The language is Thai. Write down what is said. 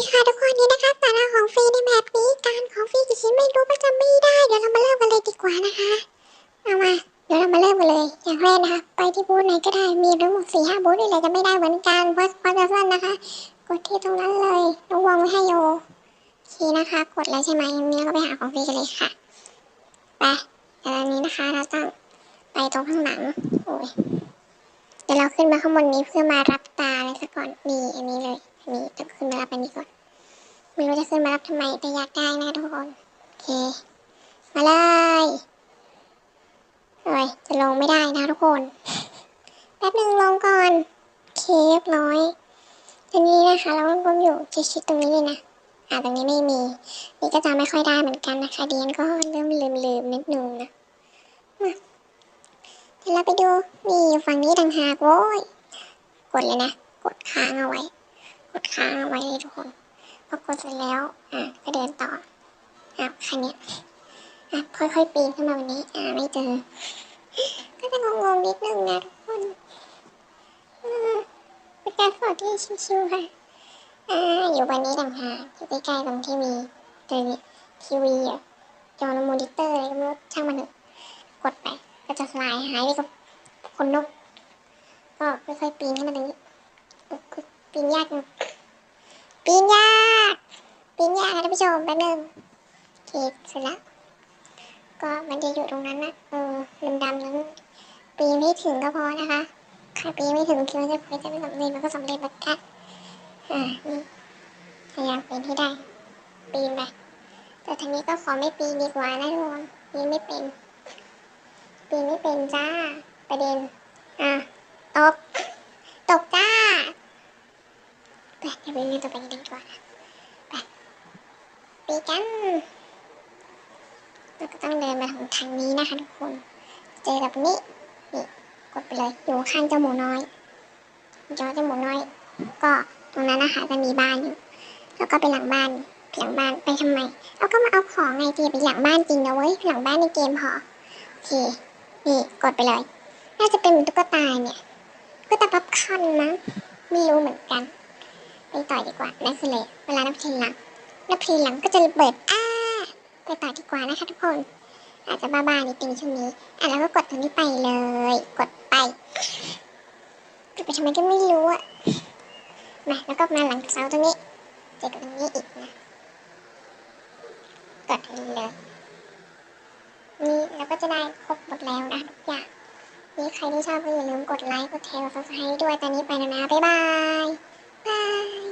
ีค่ะทุกคนนี่นะคะสาระของฟรีในแบบนี้การของฟรีกี่ชิ้นไม่รู้ก็จะไม่ได้เดี๋ยวเรามาเริ่มกันเลยดีกว่านะคะเอามาเดี๋ยวเรามาเริ่มกันเลยอย่างแรกนะคะไปที่บูธไหนก็ได้มีทั้งหมดสี่ห้าบูธนี่เลยจะไม่ได้เหมือนกันเพราะเพราะจะสั้นนะคะ กดที่ตรงนั้นเลยแล้ววงไว้ให้โยโอเคนะคะ กดแล้วใช่ไหมนเราก็ไปหาของฟรีกันเลยค่ะไปแต่ตอนนี้นะคะเราต้องไปตรงข้างหลังโอ้ยเดี๋ยวเราขึ้นมาข้างบนนี้เพื่อมารับตาเลยสักก่อนนี่อันนี้เลย นนี้ต้องขึ้นมารับอันนี้ก่อนไม่รู้จะขึ้นมารับทำไมแต่อยากได้นะทุกคนโอเค มาเลยโอ้ยจะลงไม่ได้นะทุกคนแป๊บหนึ่งลงก่อนโอเคเรียบร้อยอันนี้นะคะเราต้องก้มอยู่ชิดๆตรงนี้เลยนะอ่าตรงนี้ไม่มี นี่ก็จะไม่ค่อยได้เหมือนกันนะคะเดียนก็เริ่มลืมๆนิดนึงนะมาเดี๋ยวเราไปดูนี่อยู่ฝั่งนี้ต่างหากโว้ยกดเลยนะ กดค้างเอาไว้ ค้างเอาไว้เลยทุกคนพอกดเสร็จแล้วอะก็เดินต่ออะคันเนี้ยอะค่อยๆปีนขึ้นมาวันนี้อ่าไม่เจอ ก็จะงงๆนิดนึงนะทุกคนอืมเป็นการสอนที่ชิวๆค่ะอ่าอยู่บนนี้ต่างหากอยู่ใกล้ๆตรงที่มีตัวนี้ทีวีอะจอมอนิเตอร์อะไรก็ไม่รู้ช่างมันเถอะกดไปก็จะสลายหายไปกับคนนก ก็ค่อยๆปีนขึ้นมาตรงนี้ ปีนยากนะปีนยากปีนยากนะท่านผู้ชมแป๊บนึงโอเคเสร็จแล้ว ก็มันจะอยู่ตรงนั้นนะเออดำๆนั้นปีนไม่ถึงก็พอนะคะใครปีนไม่ถึงคิดว่าจะไปจะไม่สำเร็จมันก็สำเร็จเหมือนกันอ่านี่พยายามปีนให้ได้ ปีนไปแต่ทางนี้ก็ขอไม่ปีนดีกว่านะทุกคนปีนไม่เป็นปีนไม่เป็นจ้าประเด็นอะตก ตกจ้า ไปเดี๋ยวไปเรียนต่อไปกันดีกว่าไปปีกันเราก็ต้องเดินมาทางทางนี้นะคะทุกคน เจอกับนี้นี่กดไปเลยอยู่ข้างเจ้าหมูน้อยจอเจ้าหมูน้อย ก็ตรงนั้นนะคะจะมีบ้านอยู่ แล้วก็ไปหลังบ้านหลังบ้านไปทำไมเราก็มาเอาของไงที่ไปหลังบ้านจริงนะเว้ยหลังบ้านในเกมพอโอเคนี่กดไปเลย น่าจะเป็นตุ๊กตาเนี่ยตุ๊กตาพับคันมั้งไม่รู้เหมือนกัน ไปต่อดีกว่านั่นคือเลยเวลานับทีหลังนับทีหลังก็จะระเบิดอ้าไปต่อดีกว่านะคะทุกคน อาจจะบ้าๆนิดนึงช่วงนี้อะแล้วก็กดตรงนี้ไปเลย กดไปกดไปทำไมก็ไม่รู้อะมาแล้วก็มาหลังเสาตรงนี้เจอกับตรงนี้อีกนะกดเลยนี่เราก็จะได้ครบหมดแล้วนะทุกอย่างนี่ใครที่ชอบก็อย่าลืมกดไลค์กดแชร์กดซับสไครต์ด้วยตอนนี้ไปแล้วนะบ๊ายบาย 拜